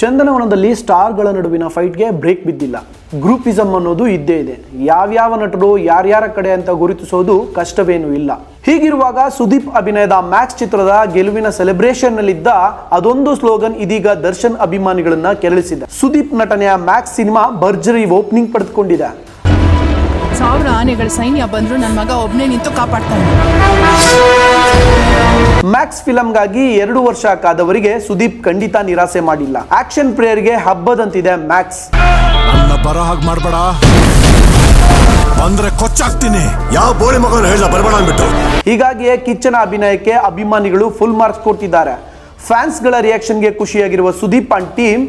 ಚಂದನವನದಲ್ಲಿ ಸ್ಟಾರ್ಗಳ ನಡುವಿನ ಫೈಟ್ಗೆ ಬ್ರೇಕ್ ಬಿದ್ದಿಲ್ಲ. ಗ್ರೂಪಿಸಮ್ ಅನ್ನೋದು ಇದ್ದೇ ಇದೆ. ಯಾವ್ಯಾವ ನಟರು ಯಾರ್ಯಾರ ಕಡೆ ಅಂತ ಗುರುತಿಸೋದು ಕಷ್ಟವೇನೂ ಇಲ್ಲ. ಹೀಗಿರುವಾಗ ಸುದೀಪ್ ಅಭಿನಯದ ಮ್ಯಾಕ್ಸ್ ಚಿತ್ರದ ಗೆಲುವಿನ ಸೆಲೆಬ್ರೇಷನ್ ನಲ್ಲಿದ್ದ ಅದೊಂದು ಸ್ಲೋಗನ್ ಇದೀಗ ದರ್ಶನ್ ಅಭಿಮಾನಿಗಳನ್ನ ಕೆರಳಿಸಿದೆ. ಸುದೀಪ್ ನಟನೆಯ ಮ್ಯಾಕ್ಸ್ ಸಿನಿಮಾ ಭರ್ಜರಿ ಓಪನಿಂಗ್ ಪಡೆದುಕೊಂಡಿದೆ. ಸಾವಿರ ಆನೆಗಳ ಸೈನ್ಯ ಬಂದ್ರು ನನ್ನ ಮಗ ಒಬ್ಬನೇ ನಿಂತು ಕಾಪಾಡ್ತಾನೆ. ಮ್ಯಾಕ್ಸ್ ಫಿಲಂಗಾಗಿ ಎರಡು ವರ್ಷ ಕಾದವರಿಗೆ ಸುದೀಪ್ ಖಂಡಿತ ನಿರಾಸೆ ಮಾಡಿಲ್ಲ. ಆಕ್ಷನ್ ಪ್ರೇಯರ್ಗೆ ಹಬ್ಬದಂತಿದೆ ಮ್ಯಾಕ್ಸ್ ನನ್ನ ಬರೋ ಹಾಗೆ ಮಾಡ್ಬೇಡ. ಅಂದ್ರೆ ಕೊಚ್ಚಾಕ್ತೀನಿ. ಯಾವ ಬೋಳಿ ಮಗನ ಹೇಳ ಬರಬೇಡ ಅಂದ್ಬಿಟ್ಟು. ಹೀಗಾಗಿಯೇ ಕಿಚ್ಚನ ಅಭಿನಯಕ್ಕೆ ಅಭಿಮಾನಿಗಳು ಫುಲ್ ಮಾರ್ಕ್ಸ್ ಕೊಟ್ಟಿದ್ದಾರೆ ಫ್ಯಾನ್ಸ್ಗಳ ರಿಯಾಕ್ಷನ್ಗೆ ಖುಷಿಯಾಗಿರುವ ಸುದೀಪ್ ಅಂಡ್ ಟೀಮ್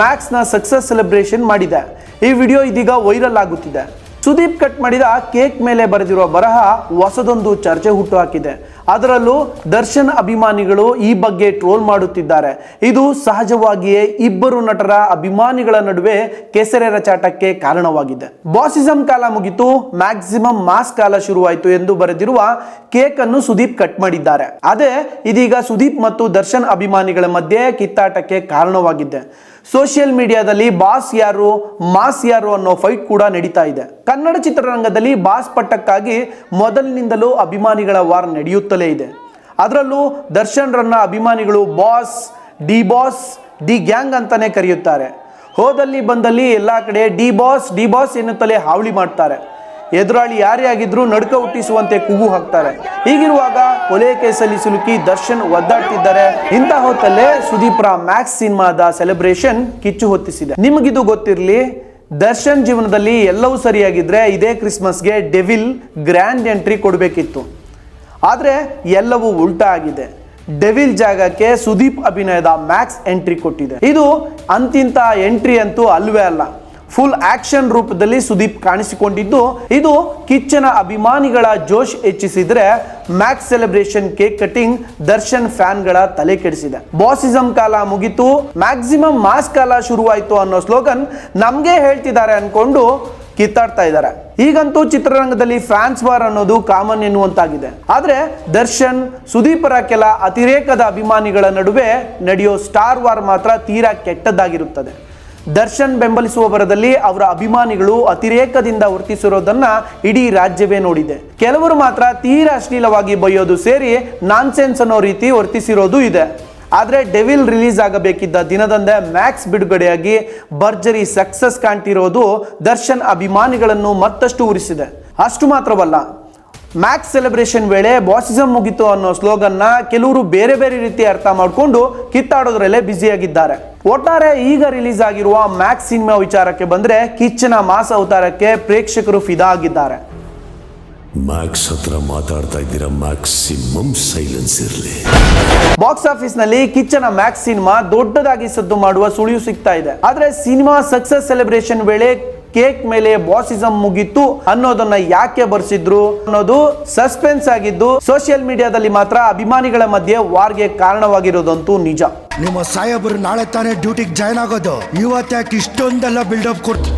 ಮ್ಯಾಕ್ಸ್ನ ಸಕ್ಸಸ್ ಸೆಲೆಬ್ರೇಷನ್ ಮಾಡಿದೆ. ಈ ವಿಡಿಯೋ ಇದೀಗ ವೈರಲ್ ಆಗುತ್ತಿದೆ. ಸುದೀಪ್ ಕಟ್ ಮಾಡಿದ ಕೇಕ್ ಮೇಲೆ ಬರೆದಿರುವ ಬರಹ ಹೊಸದೊಂದು ಚರ್ಚೆ ಹುಟ್ಟುಹಾಕಿದೆ. ಅದರಲ್ಲೂ ದರ್ಶನ್ ಅಭಿಮಾನಿಗಳು ಈ ಬಗ್ಗೆ ಟ್ರೋಲ್ ಮಾಡುತ್ತಿದ್ದಾರೆ. ಇದು ಸಹಜವಾಗಿಯೇ ಇಬ್ಬರು ನಟರ ಅಭಿಮಾನಿಗಳ ನಡುವೆ ಕೆಸರೆ ರಚಾಟಕ್ಕೆ ಕಾರಣವಾಗಿದೆ. ಬಾಸಿಸಂ ಕಾಲ ಮುಗಿತು, ಮ್ಯಾಕ್ಸಿಮಮ್ ಮಾಸ್ ಕಾಲ ಶುರುವಾಯಿತು ಎಂದು ಬರೆದಿರುವ ಕೇಕ್ ಅನ್ನು ಸುದೀಪ್ ಕಟ್ ಮಾಡಿದ್ದಾರೆ. ಅದೇ ಇದೀಗ ಸುದೀಪ್ ಮತ್ತು ದರ್ಶನ್ ಅಭಿಮಾನಿಗಳ ಮಧ್ಯೆ ಕಿತ್ತಾಟಕ್ಕೆ ಕಾರಣವಾಗಿದೆ. ಸೋಷಿಯಲ್ ಮೀಡಿಯಾದಲ್ಲಿ ಬಾಸ್ ಯಾರು, ಮಾಸ್ ಯಾರು ಅನ್ನೋ ಫೈಟ್ ಕೂಡ ನಡೀತಾ ಇದೆ. ಕನ್ನಡ ಚಿತ್ರರಂಗದಲ್ಲಿ ಬಾಸ್ ಪಟ್ಟಕ್ಕಾಗಿ ಮೊದಲಿನಿಂದಲೂ ಅಭಿಮಾನಿಗಳ ವಾರ್ ನಡೆಯುತ್ತಲೇ ಇದೆ. ಅದರಲ್ಲೂ ದರ್ಶನ್ರನ್ನ ಅಭಿಮಾನಿಗಳು boss D boss D gang ಅಂತಾನೆ ಕರೆಯುತ್ತಾರೆ. ಹೋದಲ್ಲಿ ಬಂದಲ್ಲಿ ಎಲ್ಲ ಕಡೆ ಡಿ ಬಾಸ್ ಡಿ ಬಾಸ್ ಎನ್ನುತ್ತಲೇ ಹಾವಳಿ ಮಾಡ್ತಾರೆ. ಎದುರಾಳಿ ಯಾರೇ ಆಗಿದ್ರೂ ನಡುಕ ಹುಟ್ಟಿಸುವಂತೆ ಕೂಗು ಹಾಕ್ತಾರೆ. ಹೀಗಿರುವಾಗ ಕೊಲೆ ಕೇಸಲ್ಲಿ ಸಿಲುಕಿ ದರ್ಶನ್ ಒದ್ದಾಡ್ತಿದ್ದಾರೆ. ಇಂತಹ ಹೊತ್ತಲ್ಲೇ ಸುದೀಪ್ರ ಮ್ಯಾಕ್ಸ್ ಸಿನಿಮಾದ ಸೆಲೆಬ್ರೇಷನ್ ಕಿಚ್ಚು ಹೊತ್ತಿಸಿದೆ. ನಿಮಗಿದು ಗೊತ್ತಿರಲಿ, ದರ್ಶನ್ ಜೀವನದಲ್ಲಿ ಎಲ್ಲವೂ ಸರಿಯಾಗಿದ್ರೆ ಇದೇ ಕ್ರಿಸ್ಮಸ್ಗೆ ಡೆವಿಲ್ ಗ್ರ್ಯಾಂಡ್ ಎಂಟ್ರಿ ಕೊಡಬೇಕಿತ್ತು. ಆದರೆ ಎಲ್ಲವೂ ಉಲ್ಟಾ ಆಗಿದೆ. ಡೆವಿಲ್ ಜಾಗಕ್ಕೆ ಸುದೀಪ್ ಅಭಿನಯದ ಮ್ಯಾಕ್ಸ್ ಎಂಟ್ರಿ ಕೊಟ್ಟಿದೆ. ಇದು ಅಂತಿಂತ ಎಂಟ್ರಿ ಅಂತೂ ಅಲ್ವೇ ಅಲ್ಲ. ಫುಲ್ ಆಕ್ಷನ್ ರೂಪದಲ್ಲಿ ಸುದೀಪ್ ಕಾಣಿಸಿಕೊಂಡಿದ್ದು, ಇದು ಕಿಚ್ಚನ ಅಭಿಮಾನಿಗಳ ಜೋಶ್ ಹೆಚ್ಚಿಸಿದ್ರೆ Max celebration cake cutting Darshan ಫ್ಯಾನ್ಗಳ ತಲೆ ಕೆಡಿಸಿದೆ. ಬಾಸಿಸಂ ಕಾಲ ಮುಗಿತು, ಮ್ಯಾಕ್ಸಿಮಮ್ ಮಾಸ್ ಕಾಲ ಶುರುವಾಯಿತು ಅನ್ನೋ ಸ್ಲೋಗನ್ ನಮ್ಗೆ ಹೇಳ್ತಿದ್ದಾರೆ ಅನ್ಕೊಂಡು ಕಿತ್ತಾಡ್ತಾ ಇದ್ದಾರೆ. ಈಗಂತೂ ಚಿತ್ರರಂಗದಲ್ಲಿ ಫ್ಯಾನ್ಸ್ ವಾರ್ ಅನ್ನೋದು ಕಾಮನ್ ಎನ್ನುವಂತಾಗಿದೆ. ಆದ್ರೆ ದರ್ಶನ್, ಸುದೀಪರ ಕೆಲ ಅತಿರೇಕದ ಅಭಿಮಾನಿಗಳ ನಡುವೆ ನಡೆಯೋ ಸ್ಟಾರ್ ವಾರ್ ಮಾತ್ರ ತೀರಾ ಕೆಟ್ಟದ್ದಾಗಿರುತ್ತದೆ. ದರ್ಶನ್ ಬೆಂಬಲಿಸುವ ಬರದಲ್ಲಿ ಅವರ ಅಭಿಮಾನಿಗಳು ಅತಿರೇಕದಿಂದ ವರ್ತಿಸಿರೋದನ್ನ ಇಡೀ ರಾಜ್ಯವೇ ನೋಡಿದೆ. ಕೆಲವರು ಮಾತ್ರ ತೀರಾ ಅಶ್ಲೀಲವಾಗಿ ಬೈಯೋದು ಸೇರಿ ನಾನ್ಸೆನ್ಸ್ ಅನ್ನೋ ರೀತಿ ವರ್ತಿಸಿರೋದು ಇದೆ. ಆದರೆ ಡೆವಿಲ್ ರಿಲೀಸ್ ಆಗಬೇಕಿದ್ದ ದಿನದಂದೇ ಮ್ಯಾಕ್ಸ್ ಬಿಡುಗಡೆಯಾಗಿ ಭರ್ಜರಿ ಸಕ್ಸಸ್ ಕಾಣ್ತಿರೋದು ದರ್ಶನ್ ಅಭಿಮಾನಿಗಳನ್ನು ಮತ್ತಷ್ಟು ಉರಿಸಿದೆ. ಅಷ್ಟು ಮಾತ್ರವಲ್ಲ, ಮ್ಯಾಕ್ಸ್ ಸೆಲೆಬ್ರೇಷನ್ ವೇಳೆ ಬಾಸಿಸಂ ಮುಗಿತು ಅನ್ನೋ ಸ್ಲೋಗನ್ನ ಕೆಲವರು ಬೇರೆ ಬೇರೆ ರೀತಿ ಅರ್ಥ ಮಾಡಿಕೊಂಡು ಕಿತ್ತಾಡೋದ್ರಲ್ಲೇ ಬ್ಯುಸಿಯಾಗಿದ್ದಾರೆ. ಒಟ್ಟಾರೆ ಈಗ ರಿಲೀಸ್ ಆಗಿರುವ ಮ್ಯಾಕ್ಸ್ ಸಿನಿಮಾ ವಿಚಾರಕ್ಕೆ ಬಂದ್ರೆ ಕಿಚ್ಚನ ಮಾಸ ಅವತಾರಕ್ಕೆ ಪ್ರೇಕ್ಷಕರು ಫಿದಾ ಆಗಿದ್ದಾರೆ ಮ್ಯಾಕ್ಸ್ ಹತ್ರ ಮಾತಾಡ್ತಾ ಇದ್ದೀರಾ ಮ್ಯಾಕ್ಸಿಮಮ್ ಸೈಲೆನ್ಸ್ ಇರಲಿ. ಬಾಕ್ಸ್ ಆಫೀಸ್ನಲ್ಲಿ ಕಿಚ್ಚನ ಮ್ಯಾಕ್ಸ್ ಸಿನಿಮಾ ದೊಡ್ಡದಾಗಿ ಸದ್ದು ಮಾಡುವ ಸುಳಿವು ಸಿಗ್ತಾ ಇದೆ. ಆದ್ರೆ ಸಿನಿಮಾ ಸಕ್ಸಸ್ ಸೆಲೆಬ್ರೇಷನ್ ವೇಳೆ ಕೇಕ್ ಮೇಲೆ ಬಾಸಿಸಂ ಮುಗೀತು ಅನ್ನೋದನ್ನ ಯಾಕೆ ಬರ್ಸಿದ್ರು ಅನ್ನೋದು ಸಸ್ಪೆನ್ಸ್ ಆಗಿದ್ದು ಸೋಷಿಯಲ್ ಮೀಡಿಯಾದಲ್ಲಿ ಮಾತ್ರ ಅಭಿಮಾನಿಗಳ ಮಧ್ಯೆ ವಾರ್ಗೆ ಕಾರಣವಾಗಿರೋದಂತೂ ನಿಜ. ನಿಮ್ಮ ಸಾಹೇಬರು ನಾಳೆ ತಾನೇ ಡ್ಯೂಟಿಗೆ ಜಾಯ್ನ್ ಆಗೋದು. ಇವತ್ತ್ಯಾಕೆ ಇಷ್ಟೊಂದೆಲ್ಲ ಬಿಲ್ಡಪ್ ಕೊಡ್ತು